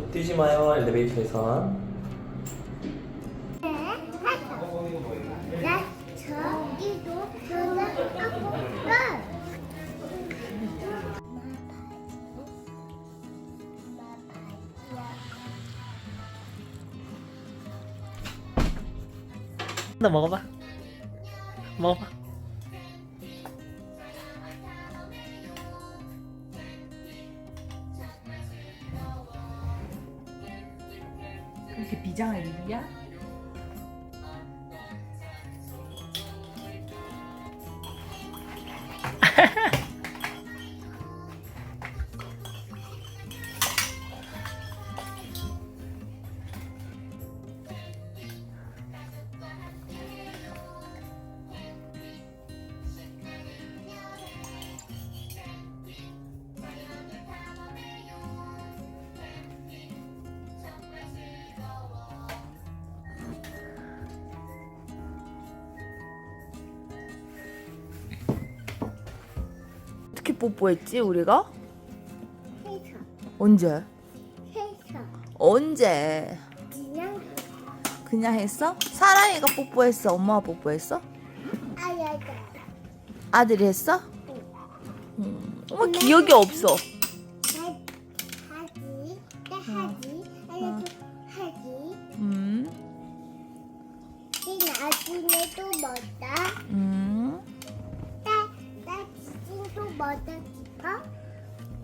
뛰지 마요 엘리베이터에서. 나 저기도 전화하고 가. 너 먹어봐. 먹어봐. 그렇게 비장할 일이야? 어떻게 뽀뽀했지 우리가? 해서 언제? 해서 언제? 그냥 그냥 했어? 사랑이가 뽀뽀했어? 엄마가 뽀뽀했어? 알아서 아들이 했어? 음, 엄마 기억이 없어. 하지 나 하지 알아서 하지 음, 이 나중에 또 먹다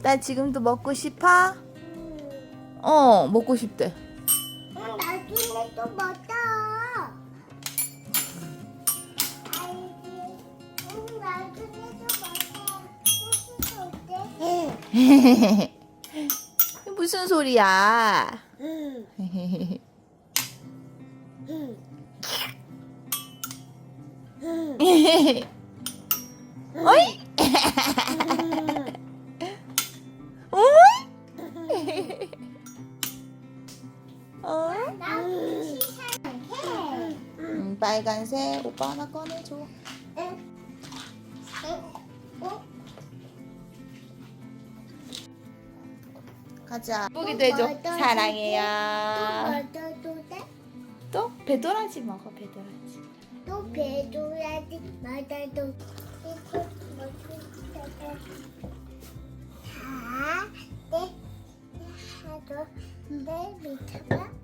나 지금도 먹고 싶어? 음. 어, 먹고 싶대. 응, 나중에 또 먹자 알지 응 나중에 또 먹자 무슨 소리야? 응 응. 응. 어이? 빨간색 오빠 하나 꺼내줘. 응. 어? 가자. 예쁘기도 또 해줘. 먹어도 사랑해요. 또 돼? 또 배도라지 먹어 배도라지. 또 배줘야지 맞아도 이거 먹고. 자, 네 하도 내 밑에가